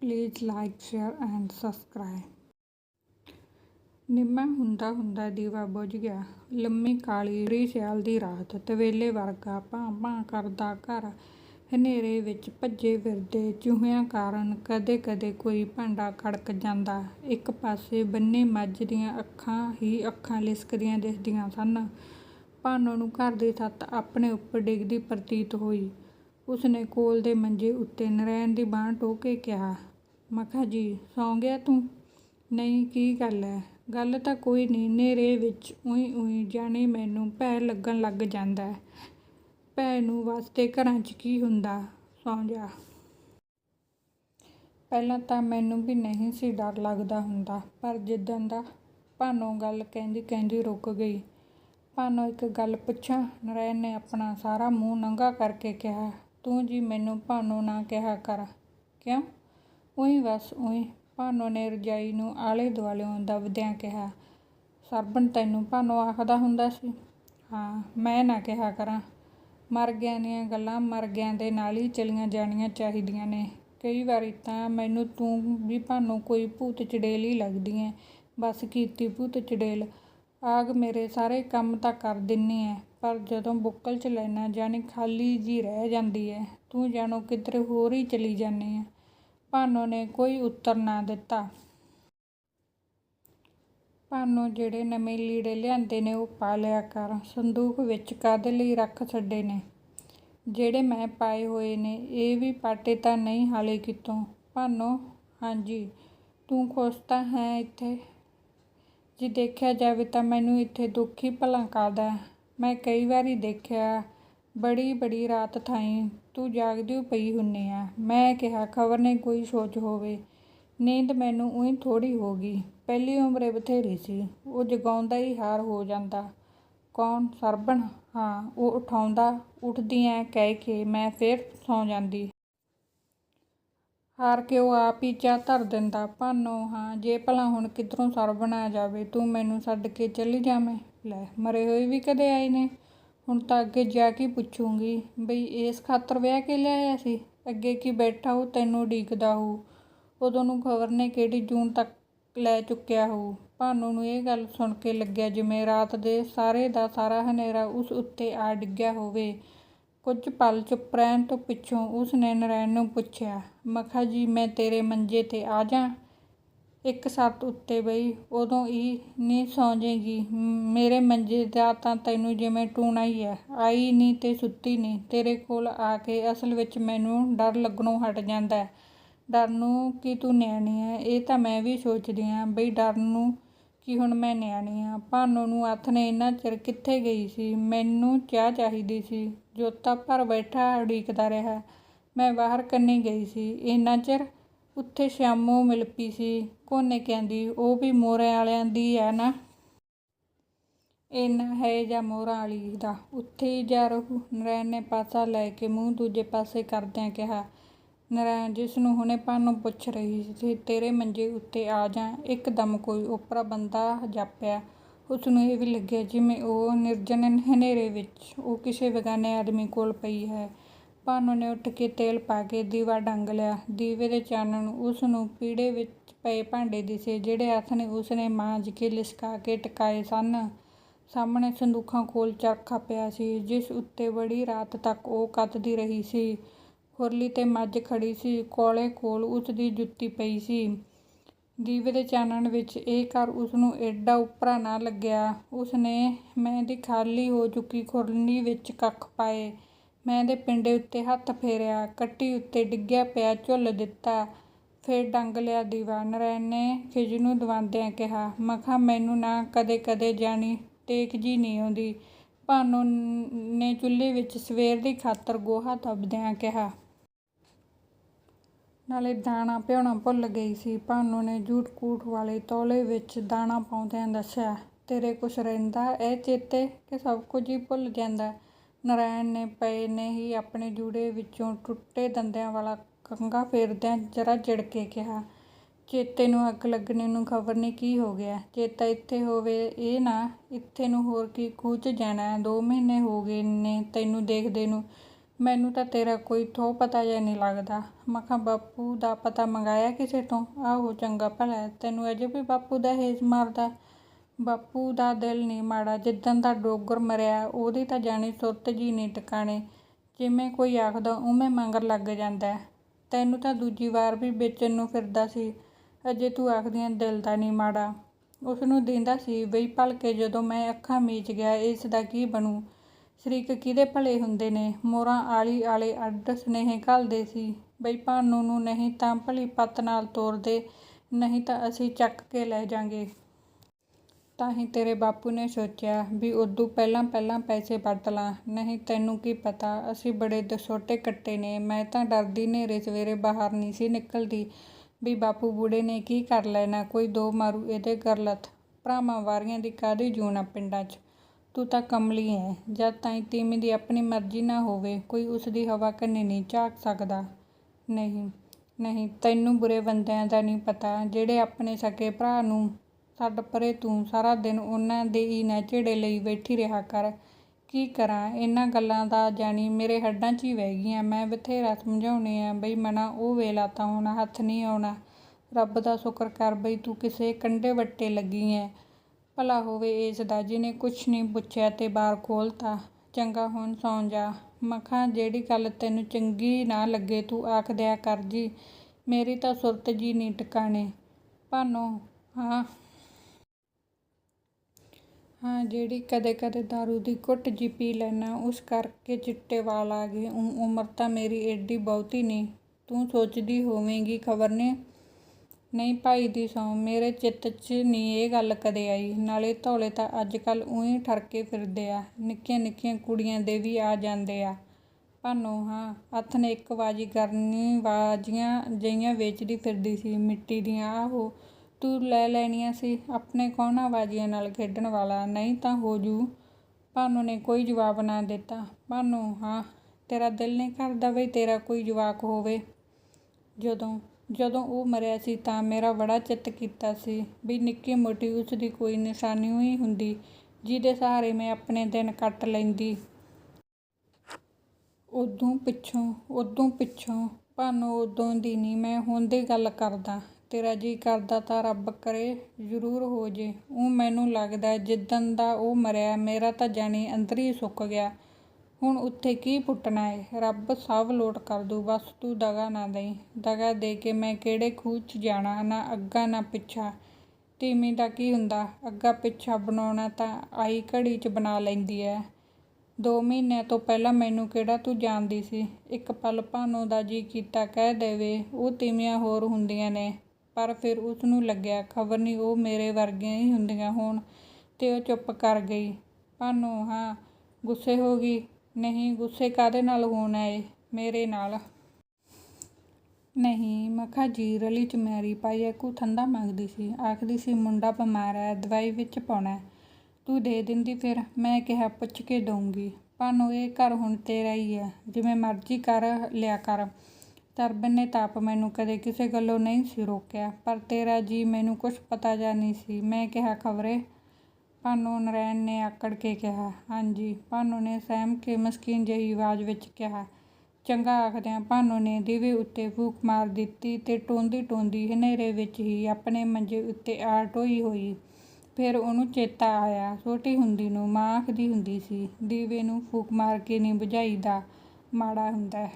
Please like share and subscribe ਨਿੰਮਾ ਹੁੰਦਾ ਹੁੰਦਾ ਦੀਵਾ ਬੁਝ ਗਿਆ। ਲੰਮੀ ਕਾਲੀ ਰੀ ਸਿਆਲ ਦੀ ਰਾਤ। ਤਵੇਲੇ ਵਰਗਾ ਭਾਂ ਭਾਂ ਕਰਦਾ ਘਰ। ਹਨੇਰੇ ਵਿੱਚ ਭੱਜੇ ਫਿਰਦੇ ਚੂਹਿਆਂ ਕਾਰਨ ਕਦੇ ਕਦੇ ਕੋਈ ਭਾਂਡਾ ਖੜਕ ਜਾਂਦਾ। ਇੱਕ ਪਾਸੇ ਬੰਨੇ ਮੱਝ ਦੀਆਂ ਅੱਖਾਂ ਹੀ ਅੱਖਾਂ ਲਿਸਕਦੀਆਂ ਦਿਸਦੀਆਂ ਸਨ। ਭਾਨੋ ਨੂੰ ਘਰ ਦੀ ਛੱਤ ਆਪਣੇ ਉੱਪਰ ਡਿੱਗਦੀ ਪ੍ਰਤੀਤ ਹੋਈ। ਉਸਨੇ ਕੋਲ ਦੇ ਮੰਜੇ ਉੱਤੇ ਨਰੈਣ ਦੀ ਬਾਂਹ ਟੋਹ ਕੇ ਕਿਹਾ ਮਖਾ ਜੀ, ਸੌਂ ਗਿਆ ਤੂੰ? ਨਹੀਂ, ਕੀ ਗੱਲ ਹੈ ਗੱਲ ਤਾਂ ਕੋਈ ਨਹੀਂ ਹਨੇਰੇ ਵਿੱਚ ਉਈ ਉਈ ਜਾਣੇ ਮੈਨੂੰ ਭੈ ਲੱਗਣ ਲੱਗ ਜਾਂਦਾ ਹੈ ਭੈ ਨੂੰ ਵਾਸਤੇ ਘਰਾਂ 'ਚ ਕੀ ਹੁੰਦਾ? ਸੌਂ ਜਾ। ਪਹਿਲਾਂ ਤਾਂ ਮੈਨੂੰ ਵੀ ਨਹੀਂ ਸੀ ਡਰ ਲੱਗਦਾ ਹੁੰਦਾ, ਪਰ ਜਿੱਦਣ ਦਾ ਭਾਨੋ ਗੱਲ ਕਹਿੰਦੀ ਕਹਿੰਦੀ ਰੁਕ ਗਈ। ਭਾਨੋ ਇੱਕ ਗੱਲ ਪੁੱਛਾਂ, ਨਰੈਣ ਨੇ ਆਪਣਾ ਸਾਰਾ ਮੂੰਹ ਨੰਗਾ ਕਰਕੇ ਕਿਹਾ, ਤੂੰ ਜੀ ਮੈਨੂੰ ਭਾਨੋ ਨਾ ਕਿਹਾ ਕਰ। ਕਿਉਂ? ਉਹੀ ਬਸ ਉਹੀ। ਭਾਨੋ ਨੇ ਰਜਾਈ ਨੂੰ ਆਲੇ ਦੁਆਲਿਓਂ ਦਬਦਿਆਂ ਕਿਹਾ, ਸਰਬਣ, ਤੈਨੂੰ ਭਾਨੋ ਆਖਦਾ ਹੁੰਦਾ ਸੀ? ਹਾਂ, ਮੈਂ ਨਾ ਕਿਹਾ ਕਰਾਂ। ਮਰ ਗਿਆਂ ਦੀਆਂ ਗੱਲਾਂ ਮਰ ਗਿਆਂ ਦੇ ਨਾਲ ਹੀ ਚਲੀਆਂ ਜਾਣੀਆਂ ਚਾਹੀਦੀਆਂ ਨੇ। ਕਈ ਵਾਰੀ ਤਾਂ ਮੈਨੂੰ ਤੂੰ ਵੀ ਭਾਨੋ ਕੋਈ ਭੂਤ ਚੜੇਲ ਹੀ ਲੱਗਦੀ ਐ। ਬਸ ਕੀਤੀ ਭੂਤ ਚੜੇਲ। ਆਗ ਮੇਰੇ ਸਾਰੇ ਕੰਮ ਤਾਂ ਕਰ ਦਿੰਨੀ ਐ, ਪਰ ਜਦੋਂ ਬੁੱਕਲ 'ਚ ਲੈਣਾ ਜਾਣੀ ਖਾਲੀ ਜੀ ਰਹਿ ਜਾਂਦੀ ਐ। ਤੂੰ ਜਾਣੋ ਕਿਧਰੇ ਹੋਰ ਹੀ ਚਲੀ ਜਾਂਦੀ ਐ। ਭਾਨੋ ਨੇ ਕੋਈ ਉੱਤਰ ਨਾ ਦਿੱਤਾ। ਭਾਨੋ ਜਿਹੜੇ ਨਵੇਂ ਲੀੜੇ ਲਿਆਂਦੇ ਨੇ ਉਹ ਪਾ ਲਿਆ ਕਰ। ਸੰਦੂਕ ਵਿੱਚ ਕਾਹਦੇ ਲਈ ਰੱਖ ਛੱਡੇ ਨੇ। ਜਿਹੜੇ ਮੈਂ ਪਾਏ ਹੋਏ ਨੇ, ਇਹ ਵੀ ਪਾਟੇ ਤਾਂ ਨਹੀਂ ਹਾਲੇ ਕਿਤੋਂ। ਭਾਨੋ, ਹਾਂਜੀ, ਤੂੰ ਖੁਸ਼ ਤਾਂ ਹੈ ਇੱਥੇ? ਜੇ ਦੇਖਿਆ ਜਾਵੇ ਤਾਂ ਮੈਨੂੰ ਇੱਥੇ ਦੁੱਖ ਹੀ ਭਲਾ ਕਾਹਦਾ ਮੈਂ ਕਈ ਵਾਰੀ ਦੇਖਿਆ ਬੜੀ ਬੜੀ ਰਾਤ ਥਾਈਂ ਤੂੰ ਜਾਗਦੀ ਪਈ ਹੁੰਨੀ ਆ। ਮੈਂ ਕਿਹਾ, ਖਬਰ ਨਹੀਂ ਕੋਈ ਸੋਚ ਹੋਵੇ। ਨੀਂਦ ਮੈਨੂੰ ਉਹੀ ਥੋੜ੍ਹੀ ਹੋ ਗਈ। ਪਹਿਲੀ ਉਮਰੇ ਬਥੇਰੀ ਸੀ। ਉਹ ਜਗਾਉਂਦਾ ਹੀ ਹਾਰ ਹੋ ਜਾਂਦਾ। ਕੌਣ? ਸਰਬਣ? ਹਾਂ, ਉਹ ਉਠਾਉਂਦਾ, ਉੱਠਦੀ ਐਂ ਕਹਿ ਕੇ ਮੈਂ ਫੇਰ ਸੌਂ ਜਾਂਦੀ। ਹਾਰ ਕੇ ਉਹ ਆਪ ਹੀ ਚਾਹ ਧਰ ਦਿੰਦਾ। ਭਾਨੋ, ਹਾਂ, ਜੇ ਭਲਾ ਹੁਣ ਕਿਧਰੋਂ ਸਰਬਣ ਆ ਜਾਵੇ, ਤੂੰ ਮੈਨੂੰ ਛੱਡ ਕੇ ਚਲੀ ਜਾਵੇਂ? ਲੈ, ਮਰੇ ਹੋਏ ਵੀ ਕਦੇ ਆਏ ਨੇ? ਹੁਣ ਤਾਂ ਅੱਗੇ ਜਾ ਕੇ ਪੁੱਛੂੰਗੀ ਬਈ ਇਸ ਖਾਤਰ ਵਿਆਹ ਕੇ ਲਿਆਇਆ ਸੀ? ਅੱਗੇ ਕੀ ਬੈਠਾ ਹੋ ਤੈਨੂੰ ਉਡੀਕਦਾ ਹੋ ਉਦੋਂ ਨੂੰ ਖਬਰ ਨੇ ਕਿਹੜੀ ਜੂਨ ਤੱਕ ਲੈ ਚੁੱਕਿਆ ਹੋ ਭਾਨੋ ਨੂੰ ਇਹ ਗੱਲ ਸੁਣ ਕੇ ਲੱਗਿਆ ਜਿਵੇਂ ਰਾਤ ਦੇ ਸਾਰੇ ਦਾ ਸਾਰਾ ਹਨੇਰਾ ਉਸ ਉੱਤੇ ਆ ਡਿੱਗਿਆ ਹੋਵੇ। ਕੁਝ ਪਲ ਚੁੱਪ ਰਹਿਣ ਤੋਂ ਪਿੱਛੋਂ ਉਸ ਨੇ ਨਰੈਣ ਨੂੰ ਪੁੱਛਿਆ, ਮਖਾ ਜੀ, ਮੈਂ ਤੇਰੇ ਮੰਜੇ 'ਤੇ ਆ ਜਾ। ਇੱਕ ਸੱਤ ਉੱਤੇ ਬਈ ਉਦੋਂ ਹੀ ਨਹੀਂ ਸੌਂ ਜੇਗੀ ਮੇਰੇ ਮੰਜੇ ਦਾ ਤਾਂ ਤੈਨੂੰ ਜਿਵੇਂ ਟੂਣਾ ਹੀ ਹੈ ਆਈ ਨਹੀਂ ਤੇ ਸੁੱਤੀ ਨਹੀਂ ਤੇਰੇ ਕੋਲ ਆ ਕੇ ਅਸਲ ਵਿੱਚ ਮੈਨੂੰ ਡਰ ਲੱਗਣੋਂ ਹਟ ਜਾਂਦਾ ਡਰ ਨੂੰ ਕਿ ਤੂੰ ਨਿਆਣੀ ਹੈ ਇਹ ਤਾਂ ਮੈਂ ਵੀ ਸੋਚਦੀ ਹਾਂ ਬਈ ਡਰ ਨੂੰ ਕਿ ਹੁਣ ਮੈਂ ਨਿਆਣੀ ਹਾਂ ਭਾਨੋ ਨੂੰ ਹੱਥ ਨੇ ਇੰਨਾ ਚਿਰ ਕਿੱਥੇ ਗਈ ਸੀ? ਮੈਨੂੰ ਚਾਹ ਚਾਹੀਦੀ ਸੀ। ਜੋਤਾ ਭਰ ਬੈਠਾ ਉਡੀਕਦਾ ਰਿਹਾ। ਮੈਂ ਬਾਹਰ ਕੰਨੀ ਗਈ ਸੀ। ਇੰਨਾ ਚਿਰ ਉੱਥੇ ਸ਼ਾਮੋ ਮਿਲ ਪਈ ਸੀ। ਕੋਨੇ ਕਹਿੰਦੀ, ਉਹ ਵੀ ਮੋਰੇ ਵਾਲਿਆਂ ਦੀ ਹੈ ਨਾ। ਇੰਨਾ ਹੈ ਜਾਂ ਮੋਰਾਂ ਵਾਲੀ ਦਾ। ਉੱਥੇ ਹੀ ਜਾ ਰਹੂ। ਨਰੈਣ ਨੇ ਪਾਸਾ ਲੈ ਕੇ ਮੂੰਹ ਦੂਜੇ ਪਾਸੇ ਕਰਦਿਆਂ ਕਿਹਾ, ਨਰੈਣ, ਜਿਸ ਨੂੰ ਹੁਣੇ ਭਾਨੋ ਪੁੱਛ ਰਹੀ ਸੀ, ਤੇਰੇ ਮੰਜੇ ਉੱਤੇ ਆ ਜਾ। ਇੱਕਦਮ ਕੋਈ ਓਪਰਾ ਬੰਦਾ ਜਾਪਿਆ। ਉਸ ਨੂੰ ਇਹ ਵੀ ਲੱਗਿਆ ਜਿਵੇਂ ਉਹ ਨਿਰਜਨ ਹਨੇਰੇ ਵਿੱਚ, ਉਹ ਕਿਸੇ ਬੇਗਾਨੇ ਆਦਮੀ ਕੋਲ ਪਈ ਹੈ। ਭਾਨੋ ਨੇ ਉੱਠ ਕੇ ਤੇਲ ਪਾ ਕੇ ਦੀਵਾ ਡੰਗ ਲਿਆ। ਦੀਵੇ ਦੇ ਚਾਨਣ ਉਸ ਨੂੰ ਪੀੜੇ ਵਿੱਚ ਪਏ ਭਾਂਡੇ ਦਿਸੇ, ਜਿਹੜੇ ਹੱਥ ਨੇ ਉਸ ਨੇ ਮਾਂਜ ਕੇ ਲਿਸਕਾ ਕੇ ਟਿਕਾਏ ਸਨ। ਸਾਹਮਣੇ ਸੰਦੂਖਾਂ ਕੋਲ ਚਰਖਾ ਪਿਆ ਸੀ, ਜਿਸ ਉੱਤੇ ਬੜੀ ਰਾਤ ਤੱਕ ਉਹ ਕੱਤਦੀ ਰਹੀ ਸੀ। ਖੁਰਲੀ ਤੇ ਮੱਝ ਖੜੀ ਸੀ, ਕੋਲੇ ਕੋਲ ਉਸ ਦੀ ਜੁੱਤੀ ਪਈ ਸੀ। ਦੀਵੇ ਦੇ ਚਾਨਣ ਵਿੱਚ ਇਹ ਘਰ ਉਸ ਨੂੰ ਐਡਾ ਉੱਪਰਾ ਨਾ ਲੱਗਿਆ। ਉਸ ਨੇ ਮੈਂ ਦੀ ਖਾਲੀ ਹੋ ਚੁੱਕੀ ਖੁਰਲੀ ਵਿੱਚ ਕੱਖ ਪਾਏ। ਮੈਂ ਦੇ ਪਿੰਡੇ ਉੱਤੇ ਹੱਥ ਫੇਰਿਆ, ਕੱਟੀ ਉੱਤੇ ਡਿੱਗਿਆ ਪਿਆ, ਝੁੱਲ ਦਿੱਤਾ। ਫੇਰ ਡੰਗ ਲਿਆ ਦੀਵਾ ਨਰੈਣ ਨੇ ਖਿਜ ਨੂੰ ਦਵਾਉਂਦਿਆਂ ਕਿਹਾ ਮਖਾ ਮੈਨੂੰ ਨਾ ਕਦੇ ਕਦੇ ਜਾਣੀ ਟੇਕ ਜਿਹੀ ਨਹੀਂ ਆਉਂਦੀ। ਭਾਨੋ ਨੇ ਚੁੱਲ੍ਹੇ ਵਿੱਚ ਸਵੇਰ ਦੀ ਖਾਤਰ ਗੋਹਾ ਦੱਬਦਿਆਂ ਕਿਹਾ। ਨਾਲੇ ਦਾਣਾ ਭਿਓਣਾ ਭੁੱਲ ਗਈ ਸੀ। ਭਾਨੋ ਨੇ ਜੂਠ ਕੂਠ ਵਾਲੇ ਤੌਲੇ ਵਿੱਚ ਦਾਣਾ ਪਾਉਂਦਿਆਂ ਦੱਸਿਆ, ਤੇਰੇ ਕੁਛ ਰਹਿੰਦਾ, ਇਹ ਚੇਤੇ ਕਿ ਸਭ ਕੁਝ ਹੀ ਭੁੱਲ ਜਾਂਦਾ। ਨਾਰਾਇਣ ਨੇ ਪਏ ਨੇ ਹੀ ਆਪਣੇ ਜੂੜੇ ਵਿੱਚੋਂ ਟੁੱਟੇ ਦੰਦਿਆਂ ਵਾਲਾ ਕੰਘਾ ਫੇਰਦਿਆਂ ਜਰਾ ਝਿੜ ਕੇ ਕਿਹਾ, ਚੇਤੇ ਨੂੰ ਅੱਗ ਲੱਗਣੇ ਨੂੰ ਖਬਰ ਨਹੀਂ ਕੀ ਹੋ ਗਿਆ। ਚੇਤਾ ਇੱਥੇ ਹੋਵੇ ਇਹ ਨਾ, ਇੱਥੇ ਨੂੰ ਹੋਰ ਕੀ ਕੂਚ ਜਾਣਾ ਦੋ ਮਹੀਨੇ ਹੋ ਗਏ ਨੇ ਤੈਨੂੰ ਦੇਖਦੇ ਨੂੰ। ਮੈਨੂੰ ਤਾਂ ਤੇਰਾ ਕੋਈ ਥੋ ਪਤਾ ਜਿਹਾ ਨਹੀਂ ਲੱਗਦਾ। ਮੈਂ ਬਾਪੂ ਦਾ ਪਤਾ ਮੰਗਾਇਆ ਕਿਸੇ ਤੋਂ? ਆਹੋ, ਚੰਗਾ ਭਲਾ ਤੈਨੂੰ ਅਜੇ ਵੀ ਬਾਪੂ ਦਾ ਹੇਜ ਮਾਰਦਾ? ਬਾਪੂ ਦਾ ਦਿਲ ਨਹੀਂ ਮਾੜਾ, ਜਿੱਦਣ ਦਾ ਡੋਗਰ ਮਰਿਆ, ਉਹਦੀ ਤਾਂ ਜਾਣੀ ਸੁਰਤ ਜੀ ਨਹੀਂ ਟਿਕਾਣੇ। ਜਿਵੇਂ ਕੋਈ ਆਖਦਾ, ਉਵੇਂ ਮੰਗਰ ਲੱਗ ਜਾਂਦਾ ਤੈਨੂੰ ਤਾਂ ਦੂਜੀ ਵਾਰ ਵੀ ਵੇਚਣ ਨੂੰ ਫਿਰਦਾ ਸੀ। ਅਜੇ ਤੂੰ ਆਖਦੀਆਂ, ਦਿਲ ਦਾ ਨਹੀਂ ਮਾੜਾ। ਉਸਨੂੰ ਦਿੰਦਾ ਸੀ, ਬਈ ਭਲਕੇ ਜਦੋਂ ਮੈਂ ਅੱਖਾਂ ਮੀਚ ਗਿਆ, ਇਸ ਦਾ ਕੀ ਬਣੂ? ਸ਼ਰੀਕ ਕਿਹਦੇ ਭਲੇ ਹੁੰਦੇ ਨੇ? ਮੋਰਾਂ ਆਲੀ ਆਲੇ ਅੱਡ ਸੁਨੇਹੇ ਘੱਲਦੇ ਸੀ। ਬਈ ਭਾਨੂ ਨੂੰ ਨਹੀਂ ਤਾਂ ਭਲੀ ਪੱਤ ਨਾਲ ਤੋਰਦੇ, ਨਹੀਂ ਤਾਂ ਅਸੀਂ ਚੱਕ ਕੇ ਲੈ ਜਾਂਗੇ। ਤਾਂ ਹੀ ਤੇਰੇ ਬਾਪੂ ਨੇ ਸੋਚਿਆ ਵੀ ਉਦੋਂ ਪਹਿਲਾਂ ਪਹਿਲਾਂ ਪੈਸੇ ਵੱਟ ਲਾਂ। ਨਹੀਂ, ਤੈਨੂੰ ਕੀ ਪਤਾ? ਅਸੀਂ ਬੜੇ ਦਸੋਟੇ ਕੱਟੇ ਨੇ। ਮੈਂ ਤਾਂ ਡਰਦੀ ਨੇਰੇ ਸਵੇਰੇ ਬਾਹਰ ਨਹੀਂ ਸੀ ਨਿਕਲਦੀ। ਵੀ ਬਾਪੂ ਬੁੜੇ ਨੇ ਕੀ ਕਰ ਲੈਣਾ? ਕੋਈ ਦੋ ਮਾਰੂ ਇਹਦੇ ਗਰਲਤ ਭਰਾਵਾਂ ਵਾਰੀਆਂ ਦੀ ਕਾਹਦੀ ਜੂਨ ਪਿੰਡਾਂ 'ਚ? ਤੂੰ ਤਾਂ ਕਮਲੀ ਐ। ਜਦ ਤਾਈਂ ਤੀਮੀ ਦੀ ਆਪਣੀ ਮਰਜ਼ੀ ਨਾ ਹੋਵੇ, ਕੋਈ ਉਸ ਦੀ ਹਵਾ ਕੰਨੀ ਨਹੀਂ ਝਾਕ ਸਕਦਾ। ਨਹੀਂ ਨਹੀਂ, ਤੈਨੂੰ ਬੁਰੇ ਬੰਦਿਆਂ ਦਾ ਨਹੀਂ ਪਤਾ। ਜਿਹੜੇ ਆਪਣੇ ਸਕੇ ਭਰਾ ਨੂੰ ਛੱਡ ਪਰੇ ਤੂੰ ਸਾਰਾ ਦਿਨ ਉਹਨਾਂ ਦੇ ਹੀ ਨਾ ਝੇੜੇ ਲਈ ਬੈਠੀ ਰਿਹਾ ਕਰ। ਕੀ ਕਰਾਂ? ਇਹਨਾਂ ਗੱਲਾਂ ਦਾ ਜਾਣੀ ਮੇਰੇ ਹੱਡਾਂ 'ਚ ਹੀ ਵਹਿ ਗਈਆਂ। ਮੈਂ ਬਥੇਰਾ ਸਮਝਾਉਣੇ ਆ, ਬਈ ਮਨਾ, ਉਹ ਵੇਲਾ ਤਾਂ ਹੁਣ ਹੱਥ ਨਹੀਂ ਆਉਣਾ। ਰੱਬ ਦਾ ਸ਼ੁਕਰ ਕਰ ਬਈ ਤੂੰ ਕਿਸੇ ਕੰਡੇ ਵੱਟੇ ਲੱਗੀ ਐ। ਭਲਾ ਹੋਵੇ ਇਸ ਦਾ, ਜਿਹਨੇ ਕੁਛ ਨਹੀਂ ਪੁੱਛਿਆ ਤੇ ਬਾਰ ਖੋਲਤਾ ਚੰਗਾ ਹੁਣ ਸੌਂ ਜਾ। ਮਖਾਂ, ਜਿਹੜੀ ਗੱਲ ਤੈਨੂੰ ਚੰਗੀ ਨਾ ਲੱਗੇ, ਤੂੰ ਆਖ ਦਿਆ ਕਰ ਜੀ। ਮੇਰੀ ਤਾਂ ਸੁਰਤ ਜੀ ਨਹੀਂ ਟਿਕਾਣੇ। ਭਾਨੋ, ਹਾਂ। ਹਾਂ, ਜਿਹੜੀ ਕਦੇ ਕਦੇ ਦਾਰੂ ਦੀ ਘੁੱਟ ਜੀ ਪੀ ਲੈਣਾ ਉਸ ਕਰਕੇ ਚਿੱਟੇ ਵਾਲ ਆ ਗਏ। ਊਂ ਉਮਰ ਤਾਂ ਮੇਰੀ ਏਡੀ ਬਹੁਤੀ ਨਹੀਂ। ਤੂੰ ਸੋਚਦੀ ਹੋਵੇਂਗੀ, ਖਬਰ ਨੇ ਨਹੀਂ ਭਾਈ ਦੀ ਸਹੁੰ, ਮੇਰੇ ਚਿੱਤ 'ਚ ਨਹੀਂ ਇਹ ਗੱਲ ਕਦੇ ਆਈ। ਨਾਲੇ ਧੌਲੇ ਤਾਂ ਅੱਜ ਕੱਲ੍ਹ ਊਂ ਠਰਕੇ ਫਿਰਦੇ ਆ। ਨਿੱਕੀਆਂ ਨਿੱਕੀਆਂ ਕੁੜੀਆਂ ਦੇ ਵੀ ਆ ਜਾਂਦੇ ਆ। ਭਾਨੋ, ਹਾਂ, ਹੱਥ ਨੇ ਇੱਕ ਵਾਜ਼ੀ ਕਰਨੀ ਵਾਜ਼ੀਆਂ ਜਿਹੀਆਂ ਵੇਚਦੀ ਫਿਰਦੀ ਸੀ, ਮਿੱਟੀ ਦੀਆਂ, ਆਹੋ। ਤੂੰ ਲੈ ਲੈਣੀਆਂ ਸੀ। ਆਪਣੇ ਕੌਣਾ ਬਾਜੀਆਂ ਨਾਲ ਖੇਡਣ ਵਾਲਾ ਨਹੀਂ ਤਾਂ ਹੋ ਜੂ। ਭਾਨੋ ਨੇ ਕੋਈ ਜਵਾਬ ਨਾ ਦਿੱਤਾ। ਭਾਨੋ, ਹਾਂ, ਤੇਰਾ ਦਿਲ ਨਹੀਂ ਕਰਦਾ ਬਈ ਤੇਰਾ ਕੋਈ ਜਵਾਕ ਹੋਵੇ। ਜਦੋਂ ਜਦੋਂ ਉਹ ਮਰਿਆ ਸੀ ਤਾਂ ਮੇਰਾ ਬੜਾ ਚਿੱਤ ਕੀਤਾ ਸੀ ਵੀ ਨਿੱਕੀ ਮੋਟੀ ਉਸ ਦੀ ਕੋਈ ਨਿਸ਼ਾਨੀ ਹੋਈ ਹੁੰਦੀ ਜਿਹਦੇ ਸਹਾਰੇ ਮੈਂ ਆਪਣੇ ਦਿਨ ਕੱਟ ਲੈਂਦੀ। ਉਦੋਂ ਪਿੱਛੋਂ ਉਦੋਂ ਪਿੱਛੋਂ ਭਾਨੋ ਉਦੋਂ ਦੀ ਨਹੀਂ, ਮੈਂ ਹੁਣ ਦੀ ਗੱਲ ਕਰਦਾ। ਤੇਰਾ ਜੀ ਕਰਦਾ ਤਾਂ ਰੱਬ ਕਰੇ, ਜ਼ਰੂਰ ਹੋ ਜੇ। ਉਹ ਮੈਨੂੰ ਲੱਗਦਾ ਜਿੱਦਣ ਦਾ ਉਹ ਮਰਿਆ, ਮੇਰਾ ਤਾਂ ਜਾਣੀ ਅੰਦਰ ਹੀ ਸੁੱਕ ਗਿਆ। ਹੁਣ ਉੱਥੇ ਕੀ ਪੁੱਟਣਾ ਏ? ਰੱਬ ਸਭ ਲੋਟ ਕਰ ਦੂ, ਬਸ ਤੂੰ ਦਗਾ ਨਾ ਦੇਈਂ। ਦਗਾ ਦੇ ਕੇ ਮੈਂ ਕਿਹੜੇ ਖੂਹ 'ਚ ਜਾਣਾ, ਨਾ ਅੱਗਾ ਨਾ ਪਿੱਛਾ। ਤੀਵੀਂ ਦਾ ਕੀ ਹੁੰਦਾ? ਅੱਗਾ ਪਿੱਛਾ ਬਣਾਉਣਾ ਤਾਂ ਆਈ ਘੜੀ 'ਚ ਬਣਾ ਲੈਂਦੀ ਐ। ਦੋ ਮਹੀਨਿਆਂ ਤੋਂ ਪਹਿਲਾਂ ਮੈਨੂੰ ਕਿਹੜਾ ਤੂੰ ਜਾਣਦੀ ਸੀ? ਇੱਕ ਪਲ ਭਾਨੋ ਦਾ ਜੀ ਕੀਤਾ ਕਹਿ ਦੇਵੇ, ਉਹ ਤੀਵੀਆਂ ਹੋਰ ਹੁੰਦੀਆਂ ਨੇ। ਪਰ ਫਿਰ ਉਸ ਨੂੰ ਲੱਗਿਆ, ਖਬਰ ਨਹੀਂ, ਉਹ ਮੇਰੇ ਵਰਗੀਆਂ ਹੀ ਹੁੰਦੀਆਂ ਹੋਣ ਤੇ ਉਹ ਚੁੱਪ ਕਰ ਗਈ। ਭਾਨੋ, ਹਾਂ, ਗੁੱਸੇ ਹੋ ਗਈ? ਨਹੀਂ, ਗੁੱਸੇ ਕਾਹਦੇ ਨਾਲ ਹੋਣਾ ਏ ਮੇਰੇ ਨਾਲ? ਨਹੀਂ, ਮਖਾ ਜੀ ਰਲੀ ਚ ਮੈਰੀ ਪਾਈ ਐ, ਕੋ ਠੰਡਾ ਮੰਗਦੀ ਸੀ। ਆਖਦੀ ਸੀ, ਮੁੰਡਾ ਬਿਮਾਰ ਹੈ ਦਵਾਈ ਵਿੱਚ ਪਾਉਣਾ ਤੂੰ ਦੇ ਦਿੰਦੀ ਫਿਰ, ਮੈਂ ਕਿਹਾ, ਪੁੱਛ ਕੇ ਦਊਂਗੀ। ਭਾਨੋ, ਇਹ ਘਰ ਹੁਣ ਤੇਰਾ ਹੀ ਹੈ ਜਿਵੇਂ ਮਰਜ਼ੀ ਕਰ, ਲਿਆ ਕਰ। ਤਰਬਨ ਨੇ ਤਾਂ ਆਪ ਮੈਨੂੰ ਕਦੇ ਕਿਸੇ ਗੱਲੋਂ ਨਹੀਂ ਸੀ ਰੋਕਿਆ, ਪਰ ਤੇਰਾ ਜੀ ਮੈਨੂੰ ਕੁਛ ਪਤਾ ਜਾ ਨਹੀਂ ਸੀ। ਮੈਂ ਕਿਹਾ, ਖਬਰੇ? ਭਾਨੋ ਨਰੈਣ ਨੇ ਆਕੜ ਕੇ ਕਿਹਾ, ਹਾਂਜੀ। ਭਾਨੋ ਨੇ ਸਹਿਮ ਕੇ ਮਸਕੀਨ ਜਿਹੀ ਆਵਾਜ਼ ਵਿੱਚ ਕਿਹਾ, ਚੰਗਾ, ਆਖਦਿਆਂ ਭਾਨੋ ਨੇ ਦੀਵੇ ਉੱਤੇ ਫੂਕ ਮਾਰ ਦਿੱਤੀ ਤੇ ਟੋਂਦੀ ਟੋਂਦੀ ਹਨੇਰੇ ਵਿੱਚ ਹੀ ਆਪਣੇ ਮੰਜੇ ਉੱਤੇ ਆ ਟੋਈ ਹੋਈ। ਫਿਰ ਉਹਨੂੰ ਚੇਤਾ ਆਇਆ, ਛੋਟੀ ਹੁੰਦੀ ਨੂੰ ਮਾਂ ਆਖਦੀ ਹੁੰਦੀ ਸੀ, ਦੀਵੇ ਨੂੰ ਫੂਕ ਮਾਰ ਕੇ ਨਹੀਂ ਬੁਝਾਈਦਾ, ਮਾੜਾ ਹੁੰਦਾ